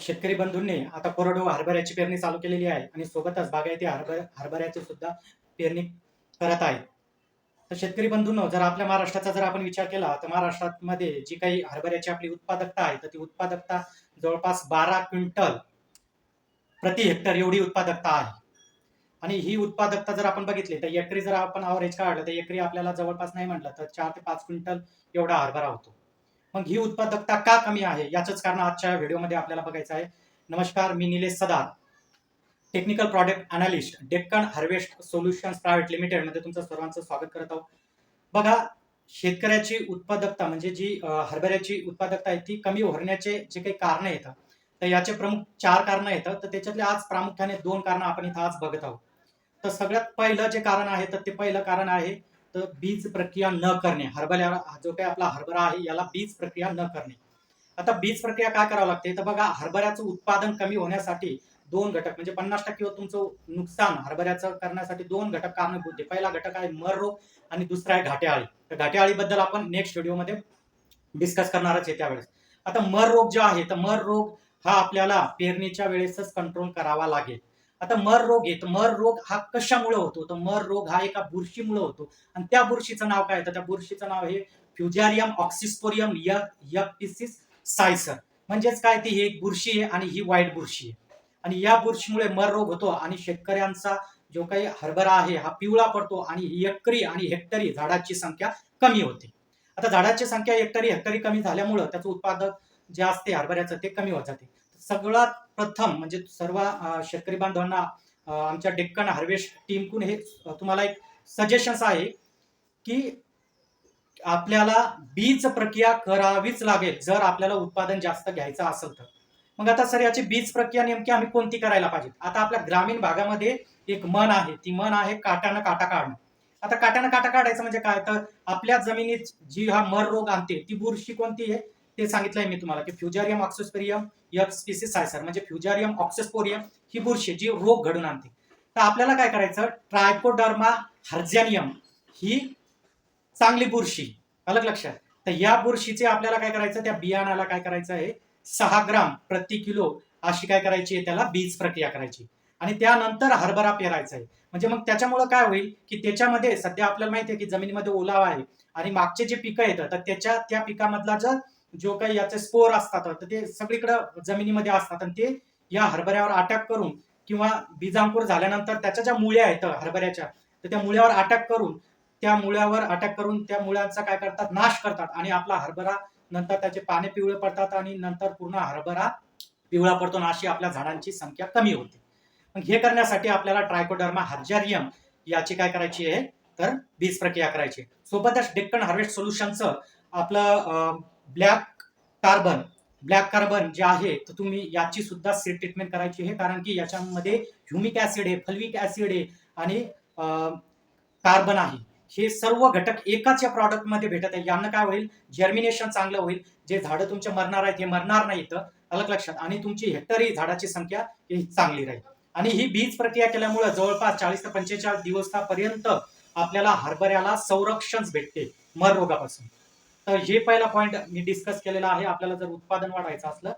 शेतकरी बंधूंनी आता कोरडवाहू हरभऱ्याची पेरणी चालू केलेली आहे आणि सोबतच बागायती हरभर हरभऱ्याची सुद्धा पेरणी करत आहे. तर शेतकरी बंधूंनो जर आपल्या महाराष्ट्राचा जर आपण विचार केला तर महाराष्ट्रामध्ये जी काही हरभऱ्याची आपली उत्पादकता आहे तर ती उत्पादकता जवळपास बारा क्विंटल प्रति हेक्टर एवढी उत्पादकता आहे. आणि ही उत्पादकता जर आपण बघितली तर एकरी जर आपण अवरेज काढलं तर एकरी आपल्याला जवळपास नाही म्हटलं तर चार ते पाच क्विंटल एवढा हरभरा होतो. मग ही उत्पादकता का कमी आहे? याचंच कारण आजच्या व्हिडिओमध्ये आपल्याला बघायचं आहे. नमस्कार मी Nilesh Sadar technical product analyst Deccan harvest solutions private लिमिटेडमध्ये तुमचं सर्वांचं स्वागत करत आहोत. बघा शेतकऱ्याची उत्पादकता म्हणजे जी हरभऱ्याची उत्पादकता आहे ती कमी होण्याचे जे काही कारण येतात तर याचे प्रमुख चार कारणं येतात तर त्याच्यातले आज प्रामुख्याने दोन कारणं आपण इथं आज बघत आहोत. तर सगळ्यात पहिलं जे कारण आहे तर ते पहिलं कारण आहे तर बीज प्रक्रिया न करणे. हरभऱ्याला जो काही आपला हरभरा आहे याला बीज प्रक्रिया न करणे. आता बीज प्रक्रिया काय करावं लागते? तर बघा हरभऱ्याचं उत्पादन कमी होण्यासाठी दोन घटक म्हणजे पन्नास टक्के तुमचं नुकसान हरभऱ्याचं करण्यासाठी दोन घटक कारणीभूत आहे पहिला घटक आहे मर रोग आणि दुसरा आहे घाटे आळी तर घाटे आळीबद्दल आपण नेक्स्ट व्हिडिओमध्ये डिस्कस करणारच आहे त्यावेळेस. आता मर रोग जो आहे तर मर रोग हा आपल्याला पेरणीच्या वेळेसच कंट्रोल करावा लागेल. आता मर रोग आहे तर मर रोग हा कशामुळे होतो? तर मर रोग हा एका बुरशीमुळे होतो. आणि त्या बुरशीचं नाव काय? तर त्या बुरशीचं नाव हे फ्युजारियम ऑक्सिस्पोरियम यपिसिस सायसर म्हणजेच काय? ती ही बुरशी आहे आणि ही वाईट बुरशी आहे. आणि या बुरशीमुळे मर रोग होतो आणि शेतकऱ्यांचा जो काही हरभरा आहे हा पिवळा पडतो आणि एकरी आणि हेक्टरी झाडाची संख्या कमी होते. आता झाडाची संख्या हेक्टरी हेक्टरी कमी झाल्यामुळं त्याचं उत्पादक जे असते हरभऱ्याचं ते कमी होत जाते. सगळ्यात प्रथम म्हणजे सर्व शेतकरी बांधवांना आमच्या डेक्कन हार्वेस्ट टीमकडून हे तुम्हाला एक सजेशन्स आहे की आपल्याला बीज प्रक्रिया करावीच लागेल जर आपल्याला उत्पादन जास्त घ्यायचं असेल तर. मग आता सर याची बीज प्रक्रिया नेमकी आम्ही कोणती करायला पाहिजे आता आपल्या ग्रामीण भागामध्ये एक मन आहे ती मन आहे काट्यानं काटा काढणं. आता काट्यानं काटा काढायचं म्हणजे काय? तर आपल्या जमिनीत जी हा मर रोग आणते ती बुरशी कोणती आहे? ते सांगितलंय मी तुम्हाला की फ्युजारियम ऑक्सोस्पेरियम एफ स्पीसीस सायसर म्हणजे फ्युजारियम ऑक्सेस्पोरियम ही बुरशी जी रोग घडून आणते. तर आपल्याला काय करायचं? ट्रायकोडर्मा हर्जॅनियम ही चांगली बुरशी. अलग लक्षात. तर या बुरशीचे आपल्याला काय करायचं? त्या बियाणाला काय करायचं आहे? सहा ग्राम प्रति किलो अशी काय करायची त्याला बीज प्रक्रिया करायची. आणि त्यानंतर हरभरा पेरायचा आहे. म्हणजे मग त्याच्यामुळं काय होईल? की त्याच्यामध्ये सध्या आपल्याला माहिती आहे की जमिनीमध्ये ओलावा आहे आणि मागचे जे पिकं येतात तर त्याच्या त्या पिकामधला जर जो काही याचे स्पोर असतात तर ते सगळीकडे जमिनीमध्ये असतात आणि ते या हरभऱ्यावर अटॅक करून किंवा बीजांकुर झाल्यानंतर त्याच्या ज्या मुळ्या आहेत हरभऱ्याच्या तर त्या मुळ्यावर अटॅक करून त्या मुळ्यावर अटॅक करून त्या मुळ्यांचा काय करतात? नाश करतात आणि आपला हरभरा नंतर त्याचे पाने पिवळे पडतात आणि नंतर पूर्ण हरभरा पिवळा पडतो आणि अशी आपल्या झाडांची संख्या कमी होते. मग हे करण्यासाठी आपल्याला ट्रायकोडर्मा हर्जारियम याची काय करायची आहे? तर बीज प्रक्रिया करायची आहे. सोबतच डेक्कन हार्वेस्ट सोल्युशनचं आपलं ब्लॅक कार्बन ब्लॅक कार्बन जे आहे तर तुम्ही याची सुद्धा सीड ट्रीटमेंट करायची आहे कारण की याच्यामध्ये ह्युमिक ऍसिड आहे फल्विक ऍसिड आहे आणि कार्बन आहे. हे सर्व घटक एकाच या प्रॉडक्टमध्ये भेटत आहे. यानं काय होईल? जर्मिनेशन चांगलं होईल. जे झाडं तुमचे मरणार आहेत हे मरणार नाही तर अलग लक्षात. आणि तुमची हेक्टरी झाडाची संख्या ही चांगली राहील. आणि ही बीज प्रक्रिया केल्यामुळे जवळपास चाळीस ते पंचेचाळीस दिवसापर्यंत आपल्याला हरभऱ्याला संरक्षण भेटते मर रोगापासून तर हे पहिला पॉईंट मी डिस्कस केलेला आहे. आपल्याला जर उत्पादन वाढवायचं असलं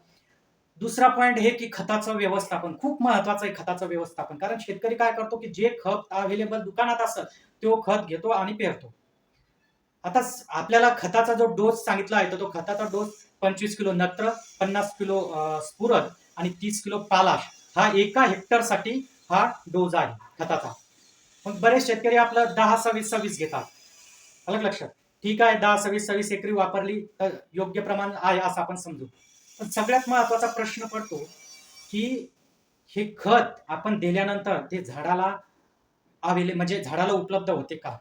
दुसरा पॉईंट हे की खताचं व्यवस्थापन. खूप महत्वाचं आहे खताचं व्यवस्थापन. कारण शेतकरी काय करतो की जे खत अवेलेबल दुकानात असतं तो खत घेतो आणि पेरतो. आता आपल्याला खताचा जो डोस सांगितला आहे तर तो खताचा डोस पंचवीस किलो नत्र पन्नास किलो स्फुरद आणि तीस किलो पालाश हा एका हेक्टरसाठी हा डोस आहे खताचा. मग बरेच शेतकरी आपलं दहा सव्वीस सव्वीस घेतात. अलग लक्षात. ठीक आहे दहा सव्वीस सव्वीस एकरी वापरली तर योग्य प्रमाण आहे असं आपण समजू. पण सगळ्यात महत्त्वाचा प्रश्न पडतो की हे खत आपण दिल्यानंतर ते झाडाला अवेले म्हणजे झाडाला उपलब्ध होते का?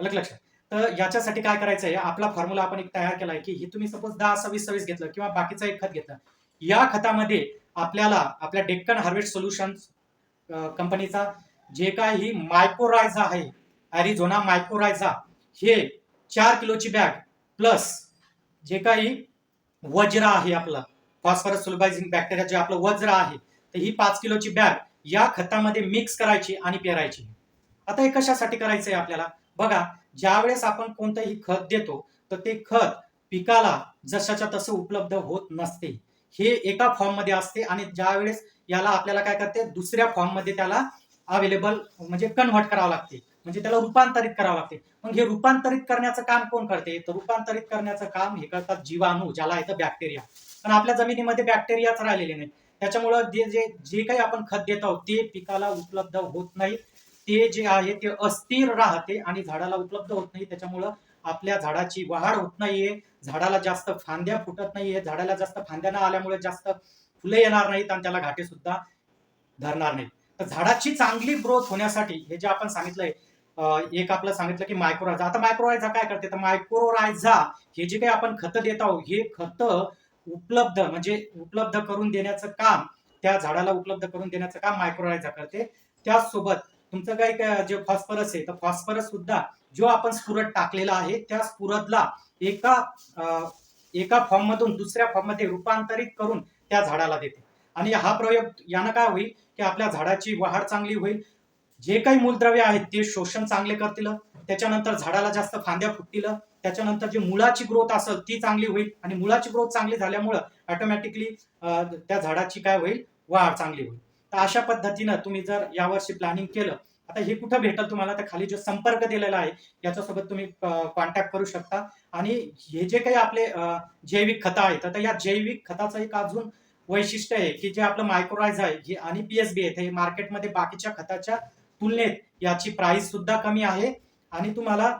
अलग लक्षात. तर याच्यासाठी काय करायचं आहे आपला फॉर्म्युला आपण एक तयार केला आहे की हे तुम्ही सपोज दहा सव्वीस सव्वीस घेतलं किंवा बाकीचं एक खत घेतलं. या खतामध्ये आपल्याला आपल्या डेक्कन हार्वेस्ट सोल्युशन कंपनीचा जे काही मायक्रोरायझा आहे ॲरिझोना मायक्रोरायझा हे चार किलोची बॅग प्लस जे काही वज्र आहे आपलं फॉस्फरस सुलबायझिंग बॅक्टेरिया जे आपलं वज्र आहे तर ही पाच किलोची बॅग या खतामध्ये मिक्स करायची आणि पेरायची. आता हे कशासाठी करायचं आहे आपल्याला? बघा ज्यावेळेस आपण कोणतंही खत देतो तर ते खत पिकाला जशाच्या तसं उपलब्ध होत नसते. हे एका फॉर्ममध्ये असते आणि ज्या वेळेस याला आपल्याला काय करते? दुसऱ्या फॉर्ममध्ये त्याला अवेलेबल म्हणजे कन्व्हर्ट करावं लागते. म्हणजे त्याला रूपांतरित करावं लागते. मग हे रूपांतरित करण्याचं काम कोण करते? तर रूपांतरित करण्याचं काम हे करतात जीवाणू ज्याला येतं बॅक्टेरिया पण आपल्या जमिनीमध्ये बॅक्टेरियाच राहिलेले नाही त्याच्यामुळं जे जे जे काही आपण खत देत आहोत ते पिकाला उपलब्ध होत नाही ते जे आहे ते अस्थिर राहते आणि झाडाला उपलब्ध होत नाही. त्याच्यामुळं आपल्या झाडाची वाढ होत नाहीये. झाडाला जास्त फांद्या फुटत नाहीये. झाडाला जास्त फांद्या न आल्यामुळे जास्त फुले येणार नाहीत आणि त्याला घाटे सुद्धा धरणार नाहीत. तर झाडाची चांगली ग्रोथ होण्यासाठी हे जे आपण सांगितलंय एक आपलं सांगितलं की मायक्रोरायझा आता मायक्रोरायझा काय करते? तर मायक्रोरायझा हे जे काही आपण खतं देत आहोत हे खतं उपलब्ध म्हणजे उपलब्ध करून देण्याचं काम त्या झाडाला उपलब्ध करून देण्याचं काम मायक्रोरायझा करते. त्याचसोबत तुमचं काही जे फॉस्फरस आहे तर फॉस्फरस सुद्धा जो आपण स्फुरद टाकलेला आहे त्या स्फुरदला एका एका फॉर्म मधून दुसऱ्या फॉर्ममध्ये रूपांतरित करून त्या झाडाला देते. आणि हा प्रयोग यानं काय होईल? की आपल्या झाडाची वाढ चांगली होईल जे काही मूलद्रव्य आहेत ते शोषण चांगले करतील त्याच्यानंतर झाडाला जास्त फांद्या फुटतील त्याच्यानंतर जी मुळाची ग्रोथ असेल ती चांगली होईल आणि मुळाची ग्रोथ चांगली झाल्यामुळं ऑटोमॅटिकली त्या झाडाची काय होईल? वाढ चांगली होईल. तर अशा पद्धतीनं तुम्ही जर यावर्षी प्लॅनिंग केलं आता हे कुठं भेटेल तुम्हाला? तर खाली जो संपर्क दिलेला आहे याच्यासोबत तुम्ही कॉन्टॅक्ट करू शकता. आणि हे जे काही आपले जैविक खतं आहेत तर या जैविक खताचं एक अजून वैशिष्ट्य आहे की जे आपलं मायक्रोराईज आहे आणि पीएसबी आहे हे मार्केटमध्ये बाकीच्या खताच्या तुलनेत याची प्राइस सुद्धा कमी आहे. आणि तुम्हाला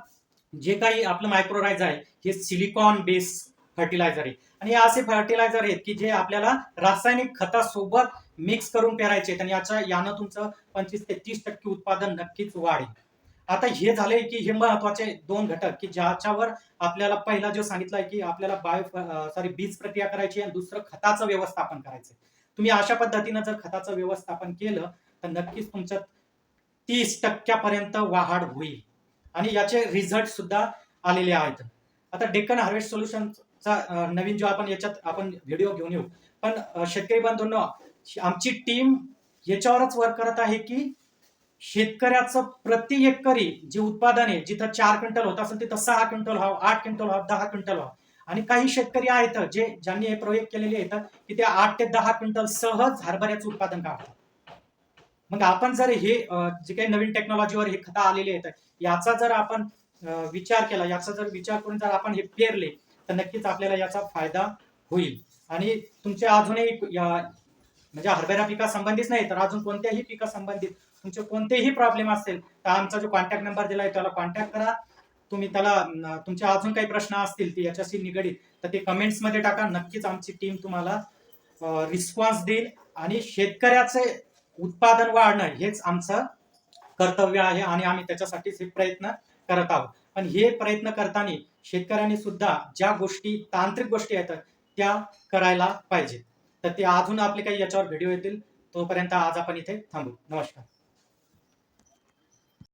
जे काही आपलं मायक्रोरायझ आहे हे सिलिकॉन बेस फर्टिलायझर आहे. आणि हे असे फर्टिलायझर आहेत की जे आपल्याला रासायनिक खतासोबत मिक्स करून पेरायचे आहेत. आणि याच्या यानं तुमचं पंचवीस ते तीस टक्के उत्पादन नक्कीच वाढेल. आता हे झाले की हे महत्त्वाचे दोन घटक की ज्याच्यावर आपल्याला पहिला जो सांगितलाय की आपल्याला बायो सॉरी बीज प्रक्रिया करायची आणि दुसरं खताचं व्यवस्थापन करायचं तुम्ही अशा पद्धतीनं जर खताचं व्यवस्थापन केलं तर नक्कीच तुमच्यात तीस टक्क्यापर्यंत वाढ होईल. आणि याचे रिझल्ट सुद्धा आलेले आहेत. आता डेक्कन हार्वेस्ट सोल्युशनचा नवीन जो आपण याच्यात आपण व्हिडिओ घेऊन येऊ. पण शेतकरी बंधूंनो आमची टीम याच्यावरच वर्क करत आहे की शेतकऱ्याचं प्रति एकरी जे उत्पादन आहे जिथं चार क्विंटल होत असेल तिथं सहा क्विंटल व्हावं आठ क्विंटल व्हावं दहा क्विंटल व्हावं. आणि काही शेतकरी आहेत जे ज्यांनी हे प्रयोग केलेले आहेत की ते आठ ते दहा क्विंटल सहज हरभऱ्याचं उत्पादन काढतात. मग आपण जर हे जे काही नवीन टेक्नॉलॉजीवर हे खता आलेले आहेत याचा जर आपण विचार केला याचा जर विचार करून जर आपण हे पेरले तर नक्कीच आपल्याला याचा फायदा होईल. आणि तुमचे अजूनही या म्हणजे हरभरा पिका संबंधित नाही तर अजून कोणत्याही पिका संबंधित तुमचे कोणतेही प्रॉब्लेम असेल तर आमचा जो कॉन्टॅक्ट नंबर दिला आहे त्याला कॉन्टॅक्ट करा. तुम्ही त्याला तुमचे अजून काही प्रश्न असतील ते याच्याशी निगडीत तर ते कमेंट्समध्ये टाका. नक्कीच आमची टीम तुम्हाला रिस्पॉन्स देईल. आणि शेतकऱ्याचे उत्पादन वाढणं हेच आमचं कर्तव्य आहे आणि आम्ही त्याच्यासाठीच हे प्रयत्न करत आहोत. पण हे प्रयत्न करताना शेतकऱ्यांनी सुद्धा ज्या गोष्टी तांत्रिक गोष्टी आहेत त्या करायला पाहिजे तर ते अजून आपले काही याच्यावर व्हिडिओ येतील. तोपर्यंत आज आपण इथे थांबू. नमस्कार.